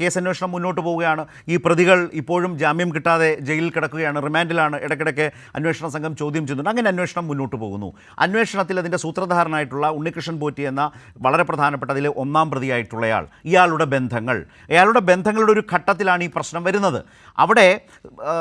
Case അന്വേഷണം മുന്നോട്ട് പോവുകയാണ്. ഈ പ്രതികൾ ഇപ്പോഴും ജാമ്യം കിട്ടാതെ ജയിലിൽ കിടക്കുകയാണ്. റിമാൻഡിലാണ് ഇടയ്ക്കിടയ്ക്ക് അന്വേഷണ സംഘം ചോദ്യം ചെയ്യുന്നുണ്ട് അങ്ങനെ അന്വേഷണം മുന്നോട്ട് പോകുന്നു. അന്വേഷണത്തിൽ അതിന്റെ സൂത്രധാരനായിട്ടുള്ള ഉണ്ണികൃഷ്ണൻ പോറ്റി എന്ന വളരെ പ്രധാനപ്പെട്ട അതിലെ ഒന്നാം പ്രതിയായിട്ടുള്ളയാൾ ഇയാളുടെ ബന്ധങ്ങൾ. ഇയാളുടെ ബന്ധങ്ങളുടെ ഒരു ഘട്ടത്തിലാണ് ഈ പ്രശ്നം വരുന്നത്. അവിടെ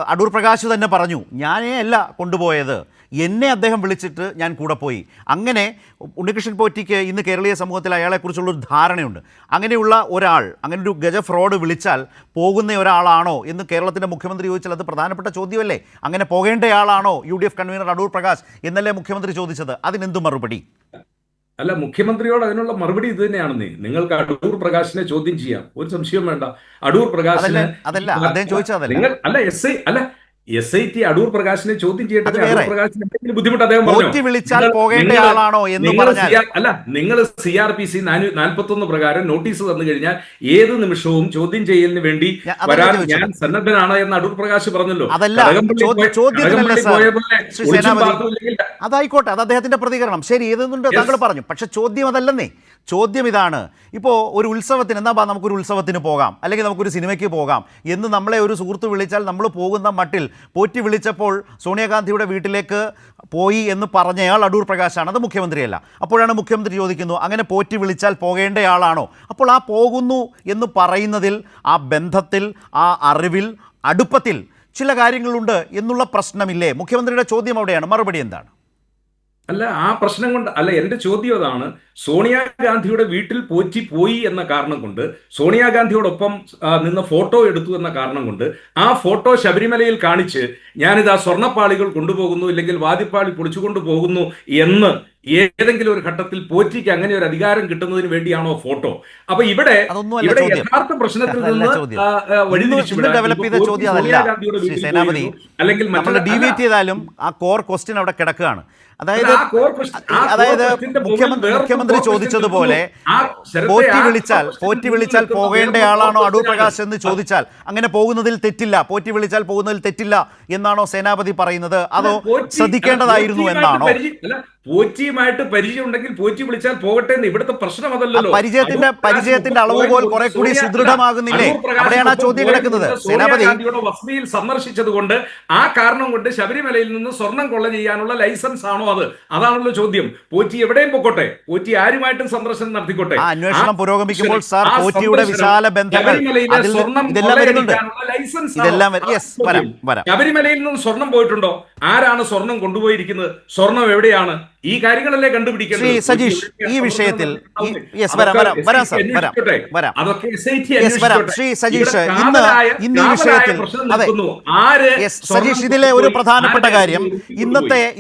അടൂർ പ്രകാശ് തന്നെ പറഞ്ഞു ഞാനേ അല്ല കൊണ്ടുപോയത്. എന്നെ അദ്ദേഹം വിളിച്ചിട്ട് ഞാൻ കൂടെ പോയി. അങ്ങനെ ഉണ്ണികൃഷ്ണൻ പോറ്റിക്ക് ഇന്ന് കേരളീയ സമൂഹത്തിൽ അയാളെക്കുറിച്ചുള്ള ഒരു ധാരണയുണ്ട്. അങ്ങനെയുള്ള ഒരാൾ അങ്ങനെ ഒരു ഗജ ഫ്രോഡ് വിളിച്ചാൽ പോകുന്ന ഒരാളാണോ എന്ന് കേരളത്തിന്റെ മുഖ്യമന്ത്രി ചോദിച്ചാൽ അത് പ്രധാനപ്പെട്ട ചോദ്യമല്ലേ? അങ്ങനെ പോകേണ്ടയാളാണോ U D F convener Adoor Prakash എന്നല്ലേ മുഖ്യമന്ത്രി ചോദിച്ചത്? അതിനെന്തു മറുപടി? അല്ല മുഖ്യമന്ത്രിയോട് അതിനുള്ള മറുപടി ഇത് തന്നെയാണെന്നേ. നിങ്ങൾക്ക് അടൂർ പ്രകാശിനെ ചോദ്യം ചെയ്യാം. ഒരു സംശയം വേണ്ട. അടൂർ പ്രകാശിനെ അതല്ല അദ്ദേഹം ചോദിച്ചതല്ല. നിങ്ങൾ അല്ല എസ് ഐ അല്ല എസ് ഐ ടി അടൂർ പ്രകാശിനെ ചോദ്യം ചെയ്യട്ടെ ബുദ്ധിമുട്ട് അദ്ദേഹം പറഞ്ഞോ? വിളിച്ചാൽ എന്ന് പറഞ്ഞാൽ അല്ല നിങ്ങൾ സി ആർ പി സി നാൽപ്പത്തി ഒന്ന് പ്രകാരം നോട്ടീസ് തന്നു കഴിഞ്ഞാൽ ഏത് നിമിഷവും ചോദ്യം ചെയ്യലിന് വേണ്ടി വരാൻ. ഞാൻ സന്നദ്ധനാണ് എന്ന് അടൂർ പ്രകാശ് പറഞ്ഞല്ലോ. അതായിക്കോട്ടെ അത് അദ്ദേഹത്തിന്റെ പ്രതികരണം. ശരി ഇതെന്നുണ്ട് Yes. താങ്കൾ പറഞ്ഞു. പക്ഷെ ചോദ്യം അതല്ലെന്നേ. ചോദ്യം ഇതാണ്. ഇപ്പോൾ ഒരു ഉത്സവത്തിന് എന്നാ നമുക്കൊരു ഉത്സവത്തിന് പോകാം. അല്ലെങ്കിൽ നമുക്കൊരു സിനിമയ്ക്ക് പോകാം. എന്ന് നമ്മളെ ഒരു സുഹൃത്ത് വിളിച്ചാൽ നമ്മൾ പോകുന്ന മട്ടിൽ പോറ്റി വിളിച്ചപ്പോൾ സോണിയാഗാന്ധിയുടെ വീട്ടിലേക്ക് പോയി എന്ന് പറഞ്ഞയാൾ അടൂർ പ്രകാശാണ്. അത് മുഖ്യമന്ത്രിയല്ല. അപ്പോഴാണ് മുഖ്യമന്ത്രി ചോദിക്കുന്നു അങ്ങനെ പോറ്റി വിളിച്ചാൽ പോകേണ്ടയാളാണോ? അപ്പോൾ ആ പോകുന്നു എന്ന് പറയുന്നതിൽ ആ ബന്ധത്തിൽ ആ അറിവിൽ അടുപ്പത്തിൽ ചില കാര്യങ്ങളുണ്ട് എന്നുള്ള പ്രശ്നമില്ലേ? മുഖ്യമന്ത്രിയുടെ ചോദ്യം അവിടെയാണ്. മറുപടി എന്താണ്? അല്ല ആ പ്രശ്നം കൊണ്ട് അല്ല എന്റെ ചോദ്യം അതാണ് സോണിയാഗാന്ധിയുടെ വീട്ടിൽ പോറ്റി പോയി എന്ന കാരണം കൊണ്ട് സോണിയാഗാന്ധിയോടൊപ്പം നിന്ന് ഫോട്ടോ എടുത്തു എന്ന കാരണം കൊണ്ട് ആ ഫോട്ടോ ശബരിമലയിൽ കാണിച്ച് ഞാനിത് ആ സ്വർണപ്പാളികൾ കൊണ്ടുപോകുന്നു ഇല്ലെങ്കിൽ വാദിപ്പാളി പൊളിച്ചുകൊണ്ടു പോകുന്നു എന്ന് ഏതെങ്കിലും ഒരു ഘട്ടത്തിൽ പോറ്റിക്ക് അങ്ങനെ ഒരു അധികാരം കിട്ടുന്നതിന് വേണ്ടിയാണോ ഫോട്ടോ? അപ്പൊ ഇവിടെ ഇവിടെ. യഥാർത്ഥ പ്രശ്നത്തിൽ നിന്ന് സേനാപതി അല്ലെങ്കിൽ ഡിവീറ്റ് ചെയ്താലും ആ കോർ ക്വസ്റ്റ്യൻ അവിടെ കിടക്കുകയാണ്. അതായത് അതായത് മുഖ്യമന്ത്രി മുഖ്യമന്ത്രി ചോദിച്ചതുപോലെ പോറ്റി വിളിച്ചാൽ പോറ്റി വിളിച്ചാൽ. പോകേണ്ടയാളാണോ വേറൊരു അടൂർ പ്രകാശ് എന്ന് ചോദിച്ചാൽ? അങ്ങനെ പോകുന്നതിൽ തെറ്റില്ല. പോറ്റി വിളിച്ചാൽ പോകുന്നതിൽ തെറ്റില്ല എന്നാണോ സേനാപതി പറയുന്നത്? അതോ ശ്രദ്ധിക്കേണ്ടതായിരുന്നു എന്നാണോ? പോറ്റിയുമായിട്ട് പരിചയം ഉണ്ടെങ്കിൽ പോറ്റി വിളിച്ചാൽ പോകട്ടെ എന്ന് ഇവിടുത്തെ പ്രശ്നം അതല്ലല്ലോ പരിചയത്തിന്റെ- പരിചയത്തിന്റെ അളവ് അളവുകോൽ കുറെ കൂടി സുദൃഢമാകുന്നില്ലേ? അവിടെയാണ് ആ ചോദ്യം കിടക്കുന്നത്. സോണിയാ സേനാപതി- ഗാന്ധിയുടെ വസതിയിൽ സന്ദർശിച്ചത് കൊണ്ട് ആ കാരണം കൊണ്ട് ശബരിമലയിൽ നിന്ന് സ്വർണം കൊള്ള ചെയ്യാനുള്ള ലൈസൻസ് ആണോ അത്? അതാണല്ലോ ചോദ്യം. പോറ്റി എവിടെയും പൊക്കോട്ടെ. പോറ്റി ആരുമായിട്ടും സന്ദർശനം നടത്തിക്കോട്ടെ. അന്വേഷണം പുരോഗമിക്കുമ്പോൾ സാർ പോറ്റിയുടെ വിശാല ബന്ധങ്ങൾ സ്വർണം ലൈസൻസ്. ശബരിമലയിൽ നിന്ന് സ്വർണം പോയിട്ടുണ്ടോ? ആരാണ് സ്വർണം കൊണ്ടുപോയിരിക്കുന്നത്? സ്വർണം എവിടെയാണ്? ഈ കാര്യങ്ങളല്ലേ കണ്ടുപിടിക്കേണ്ടത്? ശ്രീ സജീഷ് ഈ വിഷയത്തിൽ ശ്രീ സജീഷ് ഇവിടെ ഇന്ന് ഇന്ന് ഈ വിഷയത്തിൽ അതെ. സജീഷ് ഇതിലെ ഒരു പ്രധാനപ്പെട്ട കാര്യം ഇന്നത്തെ